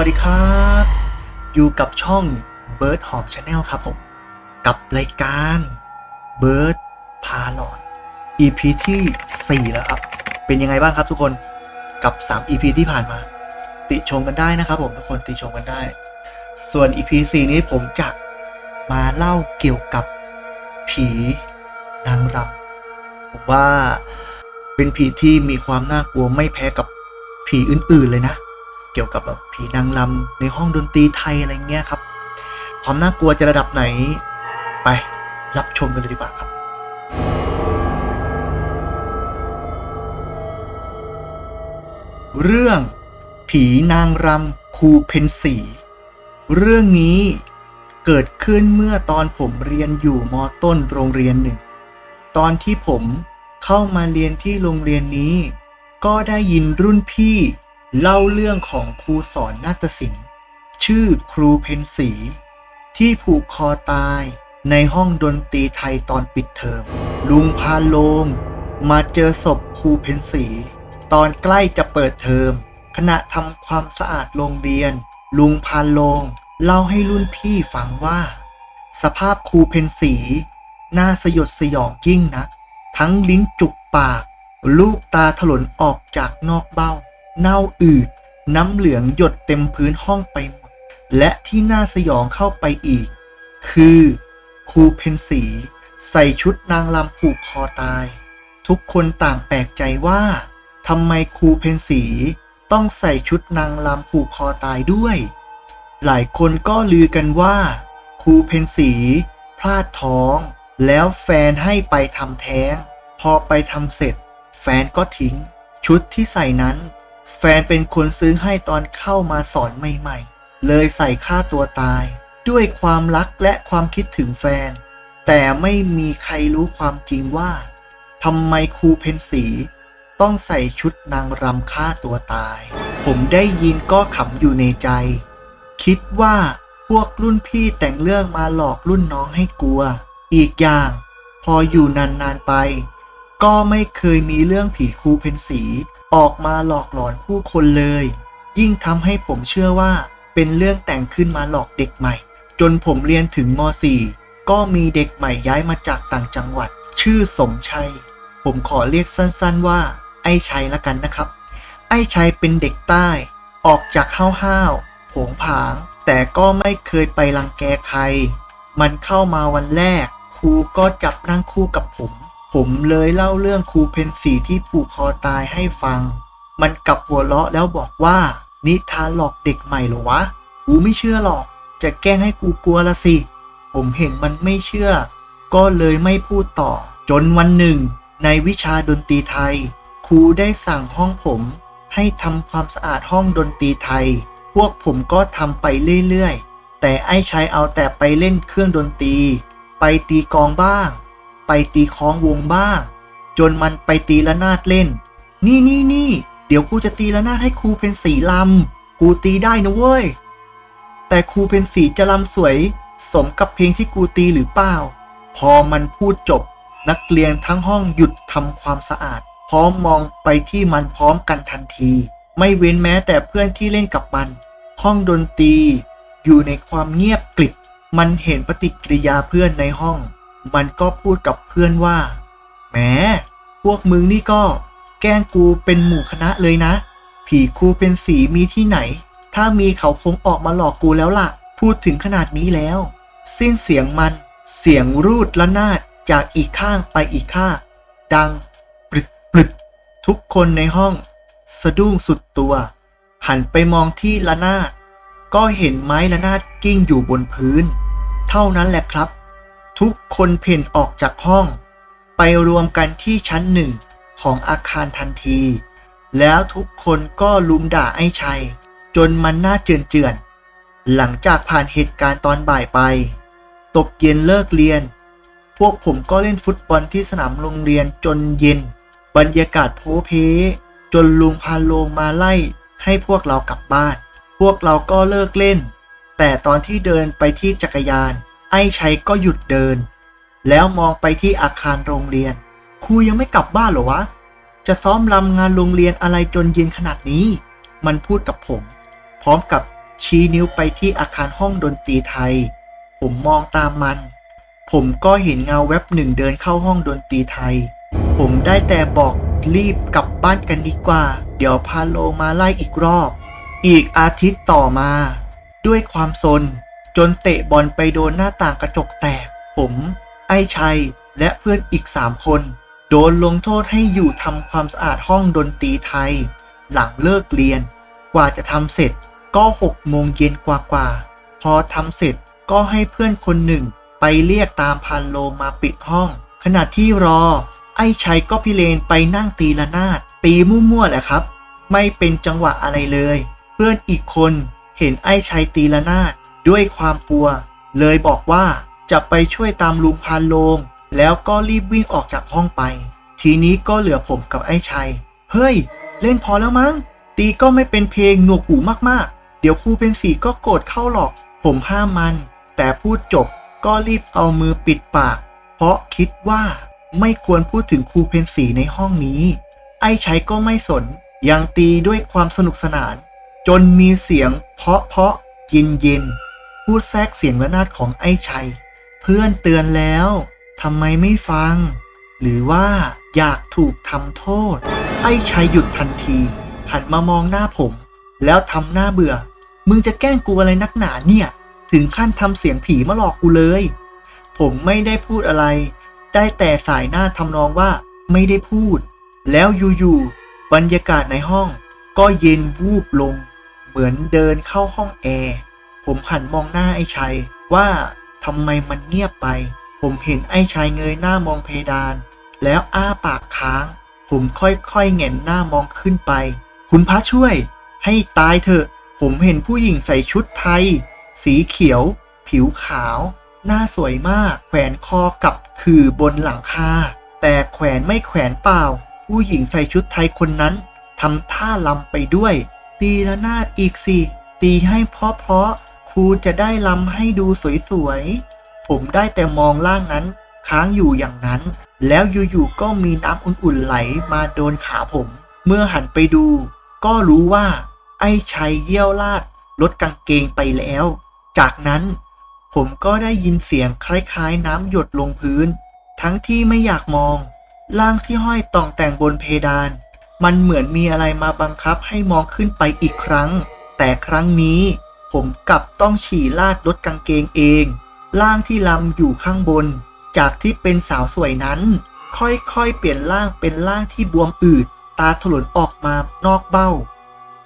วัสดีครับ อยู่กับช่อง Bird Hawk Channel ครับผม กับรายการ Bird พาหลอน EP ที่ 4 แล้วครับ เป็นยังไงบ้างครับทุกคนกับ 3 EP ที่ผ่านมา ติชมกันได้นะครับผมทุกคนติชมกันได้ ส่วน EP 4 นี้ผมจะมาเล่าเกี่ยวกับผีนางรำผมว่าเป็นผีที่มีความน่ากลัวไม่แพ้กับผีอื่นๆเลยนะ เกี่ยวกับแบบผีนางรำในห้องดนตรีไทยอะไรเงี้ยครับ ความน่ากลัวจะระดับไหน ไปรับชมกันเลยดีกว่าครับเรื่องผีนางรำครูเพนสี เรื่องนี้เกิดขึ้นเมื่อตอนผมเรียนอยู่มต้นโรงเรียนหนึ่ง ตอนที่ผมเข้ามาเรียนที่โรงเรียนนี้ ก็ได้ยินรุ่นพี่ เล่าเรื่องของครูสอนนาฏศิลป์ ชื่อครูเพนสี ที่ผูกคอตายในห้องดนตรีไทยตอนปิดเทอม ลุงพาโลง มาเจอศพครูเพนสี ตอนใกล้จะเปิดเทอม ขณะทำความสะอาดโรงเรียน ลุงพาโลง เล่าให้รุ่นพี่ฟังว่า สภาพครูเพนสีน่าสยดสยองยิ่งนะทั้งลิ้นจุกปาก ลูกตาถลนออกจากนอกเบ้า เน่าอืด น้ำเหลืองหยดเต็มพื้นห้องไปหมด และที่น่าสยองเข้าไปอีก คือครูเพนสีใส่ชุดนางลำผูกคอตาย ทุกคนต่างแปลกใจว่าทำไมครูเพนสีต้องใส่ชุดนางลำผูกคอตายด้วย หลายคนก็ลือกันว่าครูเพนสีพลาดท้อง แล้วแฟนให้ไปทำแท้ง พอไปทำเสร็จ แฟนก็ทิ้ง ชุดที่ใส่นั้น แฟนเป็นคนซื้อให้ตอนเข้ามาสอนใหม่ๆ เลยใส่ฆ่าตัวตาย ด้วยความรักและความคิดถึงแฟน แต่ไม่มีใครรู้ความจริงว่าทำไมครูเพนสีต้องใส่ชุดนางรำฆ่าตัวตาย ผมได้ยินก็ขำอยู่ในใจ คิดว่าพวกรุ่นพี่แต่งเรื่องมาหลอกรุ่นน้องให้กลัว อีกอย่าง พออยู่นานๆไป ก็ไม่เคยมีเรื่องผีครูเพนสี ออกมาหลอกหลอนผู้คนเลย ยิ่งทำให้ผมเชื่อว่า เป็นเรื่องแต่งขึ้นมาหลอกเด็กใหม่ จนผมเรียนถึงม .4 ก็มีเด็กใหม่ย้ายมาจากต่างจังหวัด ชื่อสมชัย ผมขอเรียกสั้นๆว่า ไอ้ชัยละกันนะครับ ไอ้ชัยเป็นเด็กใต้ ออกจากห้าวๆโผงผาง แต่ก็ไม่เคยไปรังแกใคร มันเข้ามาวันแรกครูก็จับนั่งคู่กับผม ผมเลยเล่าเรื่องครูเพนสีที่ผูกคอตายให้ฟัง มันกลับหัวเราะแล้วบอกว่า นิทานหลอกเด็กใหม่หรอวะ กูไม่เชื่อหรอก จะแกล้งให้กูกลัวละสิ ผมเห็นมันไม่เชื่อ ก็เลยไม่พูดต่อ จนวันหนึ่ง ในวิชาดนตรีไทย ครูได้สั่งห้องผม ให้ทำความสะอาดห้องดนตรีไทย พวกผมก็ทำไปเรื่อยๆ แต่ไอ้ชายเอาแต่ไปเล่นเครื่องดนตรี ไปตีกองบ้าง ไปตีคล้องวงบ้า จนมันไปตีละนาดเล่น นี่นี่นี่เดี๋ยวกูจะตีละนาดให้ครูเพนสีลำกูตีได้นะเว้ย แต่ครูเพนสีจะลำสวย สมกับเพลงที่กูตีหรือเปล่า พอมันพูดจบ นักเรียนทั้งห้องหยุดทำความสะอาด พร้อมมองไปที่มันพร้อมกันทันที ไม่เว้นแม้แต่เพื่อนที่เล่นกับมัน ห้องดนตรี อยู่ในความเงียบกริบมันเห็นปฏิกิริยาเพื่อนในห้อง มันก็พูดกับเพื่อนว่าแหมพวกมึงนี่ก็ แกล้งกูเป็นหมู่คณะเลยนะ ผีครูเป็นสีมีที่ไหน ถ้ามีเขาคงออกมาหลอกกูแล้วล่ะ พูดถึงขนาดนี้แล้ว สิ้นเสียงมัน เสียงรูดละนาดจากอีกข้างไปอีกข้าง ดังปรึดปรึดทุกคนในห้อง สะดุ้งสุดตัว หันไปมองที่ละนาดก็เห็นไม้ละนาดกิ้งอยู่บนพื้น เท่านั้นแหละครับ ทุกคนเพ่นออกจากห้อง ไปรวมกันที่ชั้นหนึ่งของอาคารทันที แล้วทุกคนก็ลุมด่าไอ้ชัย จนมันน่าเจือนเจือน หลังจากผ่านเหตุการณ์ตอนบ่ายไป ตกเย็นเลิกเรียน พวกผมก็เล่นฟุตบอลที่สนามโรงเรียนจนเย็น บรรยากาศโพเพ จนลุงพาโลงมาไล่ให้พวกเรากลับบ้าน พวกเราก็เลิกเล่น แต่ตอนที่เดินไปที่จักรยาน ไอ้ชัยก็หยุดเดิน แล้วมองไปที่อาคารโรงเรียน ครูยังไม่กลับบ้านเหรอวะ จะซ้อมรำงานโรงเรียนอะไรจนเย็นขนาดนี้ มันพูดกับผม พร้อมกับชี้นิ้วไปที่อาคารห้องดนตรีไทย ผมมองตามมัน ผมก็เห็นเงาแวบหนึ่งเดินเข้าห้องดนตรีไทย ผมได้แต่บอกรีบกลับบ้านกันดีกว่า เดี๋ยวพาโลมาไล่อีกรอบ อีกอาทิตย์ต่อมา ด้วยความซน จนเตะบอลไปโดนหน้าต่างกระจกแตก ผม ไอ้ชัย และเพื่อนอีกสามคน โดนลงโทษให้อยู่ทำความสะอาดห้องดนตรีไทย หลังเลิกเรียน กว่าจะทำเสร็จก็หกโมงเย็นกว่าๆ พอทำเสร็จก็ให้เพื่อนคนหนึ่งไปเรียกตามพันโลมาปิดห้อง ขณะที่รอ ไอ้ชัยก็พิเรนไปนั่งตีละนาด ตีมั่วๆแหละครับ ไม่เป็นจังหวะอะไรเลย เพื่อนอีกคนเห็นไอ้ชัยตีละนาด ด้วยความกลัว เลยบอกว่าจะไปช่วยตามลุงพานโลง แล้วก็รีบวิ่งออกจากห้องไป ทีนี้ก็เหลือผมกับไอ้ชัย เฮ้ย เล่นพอแล้วมั้ง ตีก็ไม่เป็นเพลงหนวกหูมากๆ เดี๋ยวครูเป็นสีก็โกรธเข้าหรอก ผมห้ามมัน แต่พูดจบก็รีบเอามือปิดปาก เพราะคิดว่าไม่ควรพูดถึงครูเพนสีในห้องนี้ ไอ้ชัยก็ไม่สน ยังตีด้วยความสนุกสนาน จนมีเสียงเพาะเพาะเย็นเย็น พูดแทรกเสียงระนาดของไอ้ชัย เพื่อนเตือนแล้วทำไมไม่ฟัง หรือว่าอยากถูกทำโทษ ไอ้ชัยหยุดทันที หันมามองหน้าผม แล้วทำหน้าเบื่อ มึงจะแกล้งกูอะไรนักหนาเนี่ย ถึงขั้นทำเสียงผีมาหลอกกูเลย ผมไม่ได้พูดอะไร ได้แต่สายหน้าทำนองว่าไม่ได้พูด แล้วอยู่ๆบรรยากาศในห้อง ก็เย็นวูบลง เหมือนเดินเข้าห้องแอร์ ผมหันมองหน้าไอ้ชัย ว่าทำไมมันเงียบไป ผมเห็นไอ้ชัยเงยหน้ามองเพดาน แล้วอ้าปากค้าง ผมค่อยๆแหงนหน้ามองขึ้นไป คุณพระช่วย ให้ตายเถอะ ผมเห็นผู้หญิงใส่ชุดไทย สีเขียว ผิวขาว หน้าสวยมาก แขวนคอกับคือบนหลังคา แต่แขวนไม่แขวนเปล่า ผู้หญิงใส่ชุดไทยคนนั้นทำท่าลำไปด้วย ตีละนาดอีกสิตีให้เพราะๆ ครูจะได้ลำให้ดูสวยๆ ผมได้แต่มองล่างนั้น ค้างอยู่อย่างนั้น แล้วอยู่ๆก็มีน้ำอุ่นๆไหลมาโดนขาผม เมื่อหันไปดู ก็รู้ว่า ไอ้ชัยเยี่ยวลาดลดกางเกงไปแล้ว จากนั้น ผมก็ได้ยินเสียงคล้ายๆ น้ำหยดลงพื้น ทั้งที่ไม่อยากมองล่างที่ห้อยต่องแต่งบนเพดาน มันเหมือนมีอะไรมาบังคับให้มองขึ้นไปอีกครั้ง แต่ครั้งนี้ ผมกลับต้องฉี่ลาดลดกางเกงเองล่างที่ลำอยู่ข้างบน จากที่เป็นสาวสวยนั้น ค่อยๆ เปลี่ยนร่างเป็นร่างที่บวมอืด ตาถลนออกมานอกเบ้า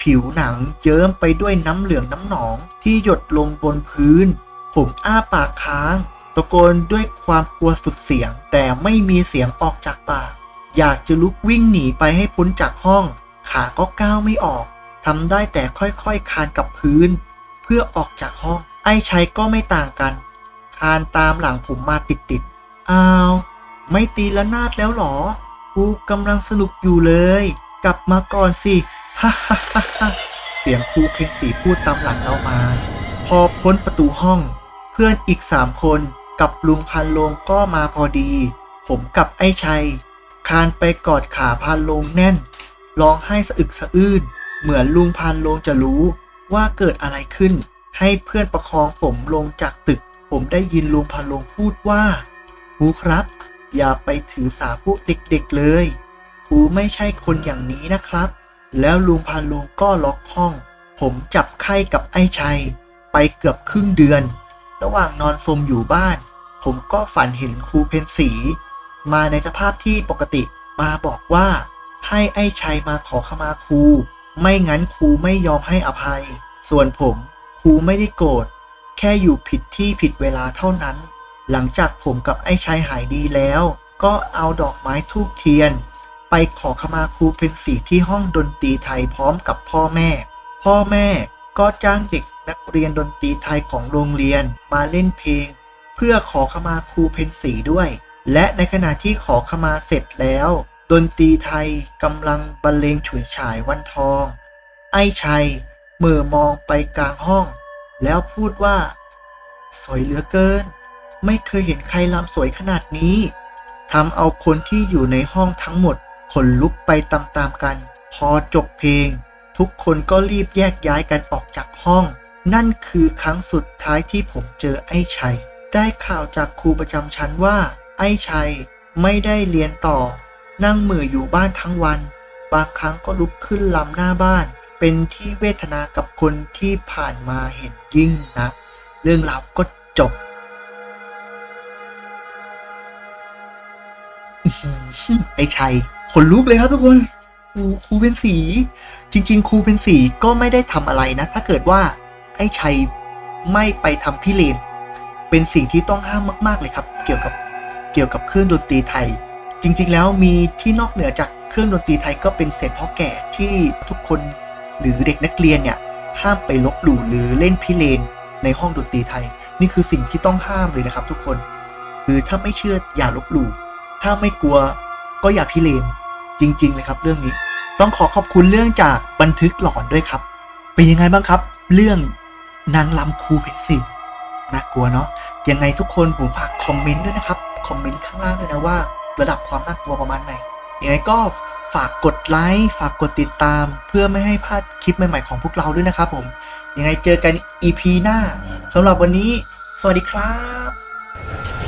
ผิวหนังเยิ้มไปด้วยน้ำเหลืองน้ำหนองที่หยดลงบนพื้น ผมอ้าปากค้าง ตะโกนด้วยความกลัวสุดเสียง แต่ไม่มีเสียงออกจากปาก อยากจะลุกวิ่งหนีไปให้พ้นจากห้อง ขาก็ก้าวไม่ออกทำได้แต่ค่อยๆ คานกับพื้น เพื่อออกจากห้อง ไอ้ชัยก็ไม่ต่างกัน คานตามหลังผมมาติดๆอ้าว ไม่ตีละนาดแล้วหรอ กูกำลังสนุกอยู่เลย กลับมาก่อนสิฮ่าฮ่าฮ่าเสียงครูเพนสีพูดตามหลังเรามา พอพ้นประตูห้อง เพื่อนอีกสามคนกับลุงพันโลงก็มาพอดี ผมกับไอ้ชัย คานไปกอดขาพันโลงแน่นร้องไห้สะอึกสะอื้น เหมือนลุงพันโลงจะรู้ ว่าเกิดอะไรขึ้น ให้เพื่อนประคองผมลงจากตึก ผมได้ยินลุงพันโลงพูดว่าครูครับ อย่าไปถือสาพวกเด็กๆเลยครูไม่ใช่คนอย่างนี้นะครับ แล้วลุงพันโลงก็ล็อกห้อง ผมจับไข้กับไอ้ชัย ไปเกือบครึ่งเดือน ระหว่างนอนสมอยู่บ้าน ผมก็ฝันเห็นครูเพนสี มาในสภาพที่ปกติมาบอกว่าให้ไอ้ชัยมาขอขมาครู ไม่งั้นครูไม่ยอมให้อภัย ส่วนผมครูไม่ได้โกรธ แค่อยู่ผิดที่ผิดเวลาเท่านั้น หลังจากผมกับไอ้ชัยหายดีแล้ว ก็เอาดอกไม้ทูบเทียน ไปขอขมาครูเพนสีที่ห้องดนตรีไทยพร้อมกับพ่อแม่ พ่อแม่ก็จ้างเด็กนักเรียนดนตรีไทยของโรงเรียนมาเล่นเพลง เพื่อขอขมาครูเพนสีด้วย และในขณะที่ขอขมาเสร็จแล้ว ดนตรีไทยกำลังบรรเลงฉุยฉายวันทอง ไอ้ชัยเมื่อมองไปกลางห้อง แล้วพูดว่า สวยเหลือเกิน ไม่เคยเห็นใครรำสวยขนาดนี้ทำเอาคนที่อยู่ในห้องทั้งหมดขนลุกไปตามๆกัน พอจบเพลง ทุกคนก็รีบแยกย้ายกันออกจากห้อง นั่นคือครั้งสุดท้ายที่ผมเจอไอ้ชัย ได้ข่าวจากครูประจำชั้นว่า ไอ้ชัยไม่ได้เรียนต่อ นั่งเหมืออยู่บ้านทั้งวัน บางครั้งก็ลุกขึ้นลำหน้าบ้าน เป็นที่เวทนากับคนที่ผ่านมาเห็นยิ่งนะเรื่องราวก็จบ ไอ้ชัยขนลุกเลยครับทุกคนครูครูเป็นสี จริง ๆ ครูเป็นสีก็ไม่ได้ทำอะไรนะ ถ้าเกิดว่า ไอ้ชัยไม่ไปทำพิเรนเป็นสิ่งที่ต้องห้ามมาก ๆ เลยครับ เกี่ยวกับเกี่ยวกับเครื่องดนตรีไทย จริงๆแล้วมีที่นอกเหนือจากเครื่องดนตรีไทยก็เป็นเศษพ่อแก่ที่ทุกคนหรือเด็กนักเรียนเนี่ยห้ามไปลบหลู่หรือเล่นพิเรนในห้องดนตรีไทย นี่คือสิ่งที่ต้องห้ามเลยนะครับ ทุกคนคือถ้าไม่เชื่ออย่าลบหลู่ถ้าไม่กลัวก็อย่าพิเรนจริงๆเลยครับเรื่องนี้ ต้องขอขอบคุณเรื่องจากบันทึกหลอนด้วยครับ เป็นยังไงบ้างครับ เรื่องนางลำคูเพชรสิน่ากลัวเนาะยังไงทุกคนผมฝากคอมเมนต์ด้วยนะครับ คอมเมนต์ข้างล่างด้วยนะว่า ระดับความน่ากลัวประมาณไหนยังไงก็ฝากกดไลค์ฝากกดติดตาม เพื่อไม่ให้พลาดคลิปใหม่ๆของพวกเราด้วยนะครับผมยังไงเจอกัน EP หน้าสำหรับวันนี้ สวัสดีครับ